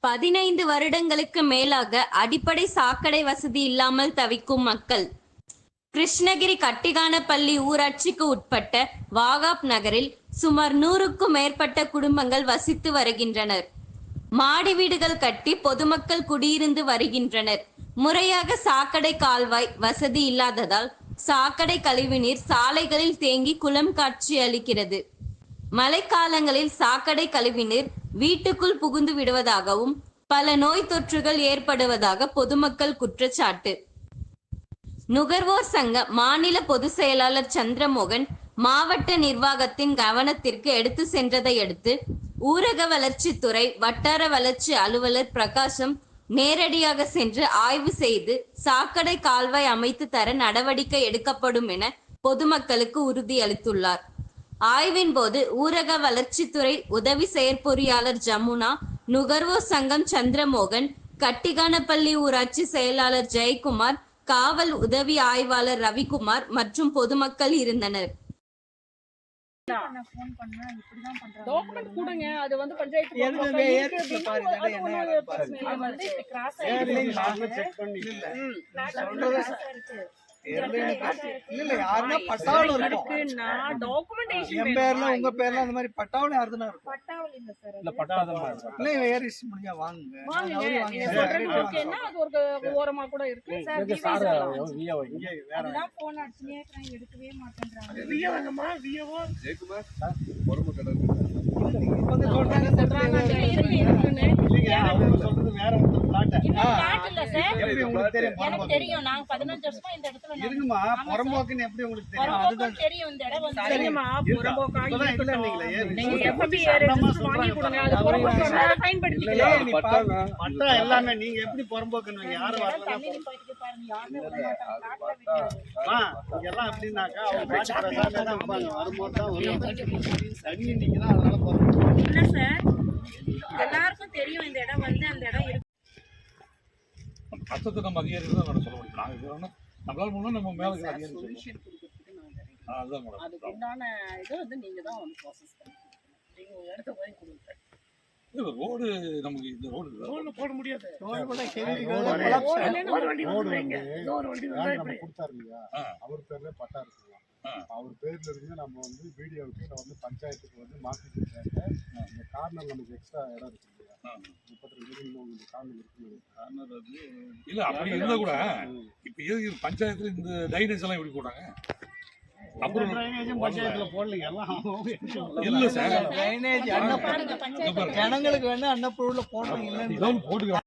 பதினைந்து வருடங்களுக்கு மேலாக அடிப்படை சாக்கடை வசதி இல்லாமல் தவிக்கும் மக்கள். கிருஷ்ணகிரி கட்டிகானப்பள்ளி ஊராட்சிக்கு உட்பட்ட வாகாப் நகரில் சுமார் நூறுக்கும் மேற்பட்ட குடும்பங்கள் வசித்து வருகின்றனர். மாடி வீடுகள் கட்டி பொதுமக்கள் குடியிருந்து வருகின்றனர். முறையாக சாக்கடை கால்வாய் வசதி இல்லாததால் சாக்கடை கழிவுநீர் சாலைகளில் தேங்கி குளம் காட்சி அளிக்கிறது. மழைக்காலங்களில் சாக்கடை கழிவுநீர் வீட்டுக்குள் புகுந்து விடுவதாகவும் பல நோய் தொற்றுகள் ஏற்படுவதாக பொதுமக்கள் குற்றச்சாட்டு. நுகர்வோர் சங்க மாநில பொதுச் செயலாளர் சந்திரமோகன் மாவட்ட நிர்வாகத்தின் கவனத்திற்கு எடுத்து சென்றதை அடுத்து ஊரக வளர்ச்சித்துறை வட்டார வளர்ச்சி அலுவலர் பிரகாசம் நேரடியாக சென்று ஆய்வு செய்து சாக்கடை கால்வாய் அமைத்து தர நடவடிக்கை எடுக்கப்படும் என பொதுமக்களுக்கு உறுதியளித்துள்ளார். ஆய்வின் போது ஊரக வளர்ச்சித்துறை உதவி செயற்பொறியாளர் ஜமுனா நுகர்வோர் சங்கம் சந்திரமோகன் கட்டிகானப்பள்ளி ஊராட்சி செயலாளர் ஜெயக்குமார் காவல் உதவி ஆய்வாளர் ரவிக்குமார் மற்றும் பொதுமக்கள் இருந்தனர். டாக்குமெண்ட் கொடுங்க. அது வந்து பஞ்சாயத்து அது பிரச்சனை இல்லை. யாருன்னா பட்டாவளம் இருக்கும். என்? பேர்ல உங்க பேர்ல அந்த மாதிரி பட்டாவளம் யாருதுன்னா இருக்கும். இல்ல வாங்குங்க. ரேட்டு ஓகேன்னா அது ஒரு ஓரமா கூட இருக்கு. இங்க வேற வந்து சொல்றாங்க சொல்றாங்க. இல்லைங்க அவங்க சொல்றது வேற ஒருத்தர் பிளாட் இன்னும் flat இல்ல சார். எப்படி உங்களுக்கு தெரியும் எனக்கு? தெரியும் நாங்க பதினஞ்சு வருஷமா இந்த இடத்துல நான் இருக்குமா புறம்போக்குன்னு எப்படி உங்களுக்கு தெரியும் புறம்போக்கும் அதுதான் தெரியும் இந்த இடம் வந்து சரிங்கம்மா, இருக்கா? புறம்போக்கா இப்பதான் இல்ல இருக்கட்டும். நீங்களே, ஏன் நீங்க சொல்லுங்க. FFP register வாங்கி கொடுங்க. அது புறம்போக்கா அதை பயன்படுத்திக்கலாம். ஏய், நீ பாரு. பட்டா எல்லாமே நீங்க எப்படி புறம்போக்குன்னு யாரு வரலாம் தண்ணி போயிட்டு பாருங்க யாருமே விட மாட்டாங்க flatல விட்டு இங்கெல்லாம் எப்படின்னாக்கா அவங்க பாட்டு பிரசாதம் தான் வைப்பாங்க. வரும்போது தான் வருவாங்க. தண்ணி நீங்க தான் அதனால புறம்போக்கு. இல்ல சார் எல்லாருக்கும் தெரியும் இந்த இடம் வந்து அந்த இடம் இருக்கு கஷ்டத்தை நம்ம அதிகாரிகள் தான் மேடம் சொல்ல முடியும். நாங்கள் இது நம்மளால முடியும் நம்ம மேலே இருக்கிற அதிகாரி சொல்லுவோம் Solution கொடுக்கறதுக்கு நாங்க ஆ, அதுதான் மேடம். அதுக்கு உண்டான இது வந்து நீங்க தான் வந்து ப்ராசஸ் பண்ணுங்க நீங்க ஒரு இடத்த போய் கொடுங்க. இது ரோடு நமக்கு இந்த ரோடு போட முடியாது. ரோடு கூட கேள்விகள் ரோடு வண்டி வந்து நம்ம கொடுத்தாரு இல்லையா. அவர் பேர்ல பட்டா இருக்குங்களா ஆ. அவர் பேர்ல இருந்து நம்ம வந்து வீடியோவுக்கு நான் வந்து பஞ்சாயத்துக்கு வந்து மாற்றி இந்த கார்னர் நமக்கு எக்ஸ்ட்ரா இடம் இருக்கு இல்லையா? ஆ. முப்பத்தி ரெண்டு இன்னும் இந்த கார்னர் இருக்கு இல்ல அப்படி இருந்தா கூட இப்ப பஞ்சாயத்துல இந்த டைனேஜ் எல்லாம் எப்படி போட்டாங்க? அப்புறம் ட்ரைனேஜும் பஞ்சாயத்துல போடலைங்க எல்லாம் அவங்க எடுத்து இல்ல சார். ஜனங்களுக்கு வேணா அன்னப்பூர்ல போடுறீங்க